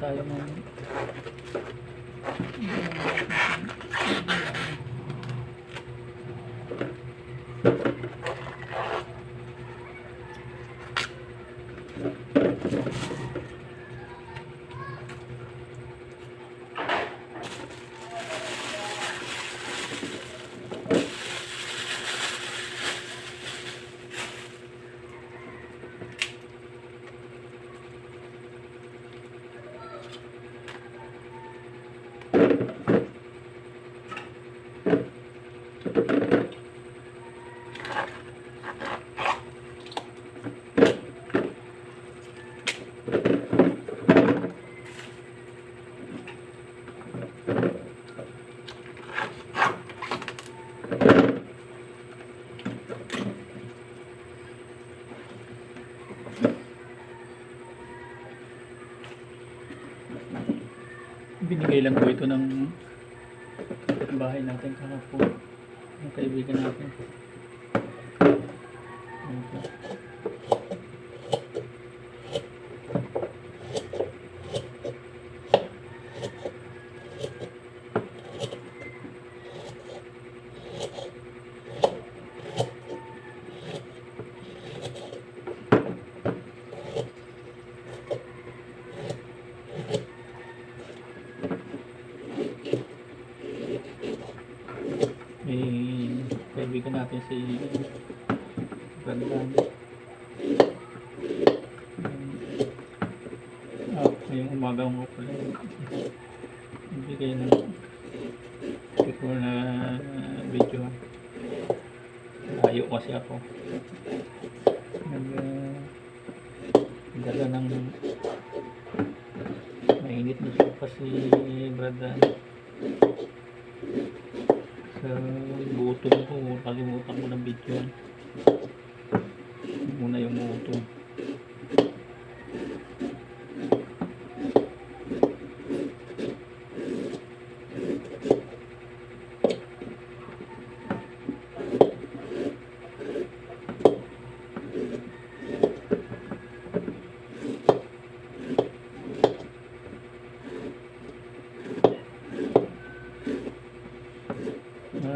tayo ng binigay lang po ito ng bahay natin kahapon. Ng kaibigan natin. Ayan may kaibigan natin si Brandon ah, ngayong umaga mo pala bigay ng before na video. Layo kasi ako. Nag uh, dala ng mainit na siya kasi Brandon sa butong ko kalimutan ko ng video. Muna yung butong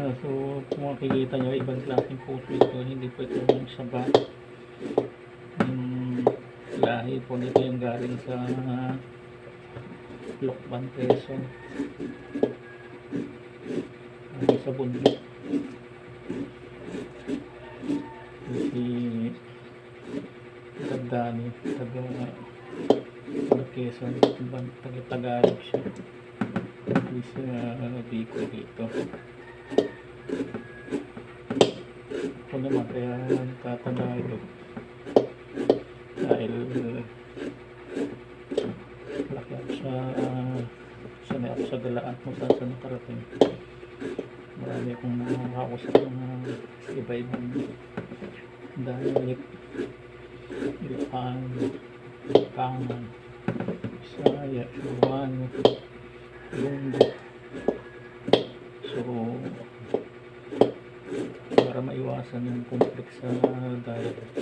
Ah, so kung makikita nyo ibang klaseng puso ito hindi po ito yung saba. Yung lahi po nito yung galing sa Lokban Quezon. Ano sa bundok si Tagdani taga taga Quezon taga Tagalog siya. Siya uh, Bicol dito ako naman kaya nagtatagalog dahil laki ako sa uh, sanay ako sa galaan kung saan saan nakarating. Marami akong nakakausap ng mga iba-ibang dialect Ilocano Kangan Bisaya Ilocano Ilonggo so maiwasan yung complex sa dialect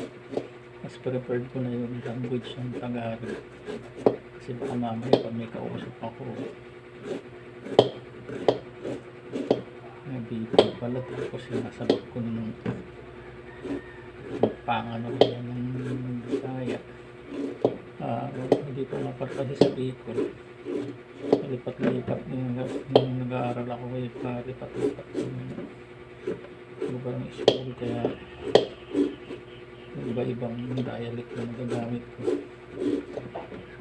mas preferred ko na yung language ng Tagalog. Kasi baka mamaya pag may kausap ako nabibig pala tapos sinasagot ko ng pangano ko yan ng Bisaya. Ah hindi ko mapapali sa Bicol. Lipat-lipat nung nag-aaral ako ay palipat-lipat yung lugar ng school kaya iba-ibang dialect na nagagamit ko.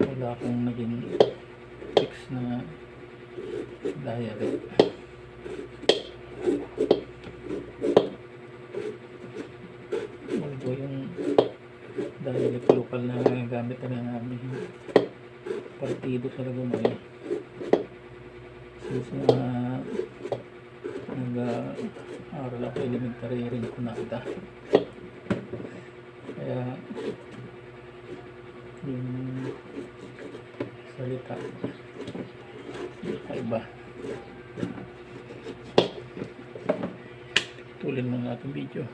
Wala akong naging fix na dialect. Although yung dialect local na gamit na namin partido sa Lagumay since na nag-aaral ako elementary rin kunada kaya yung salita iba. Tulin mo ng ating video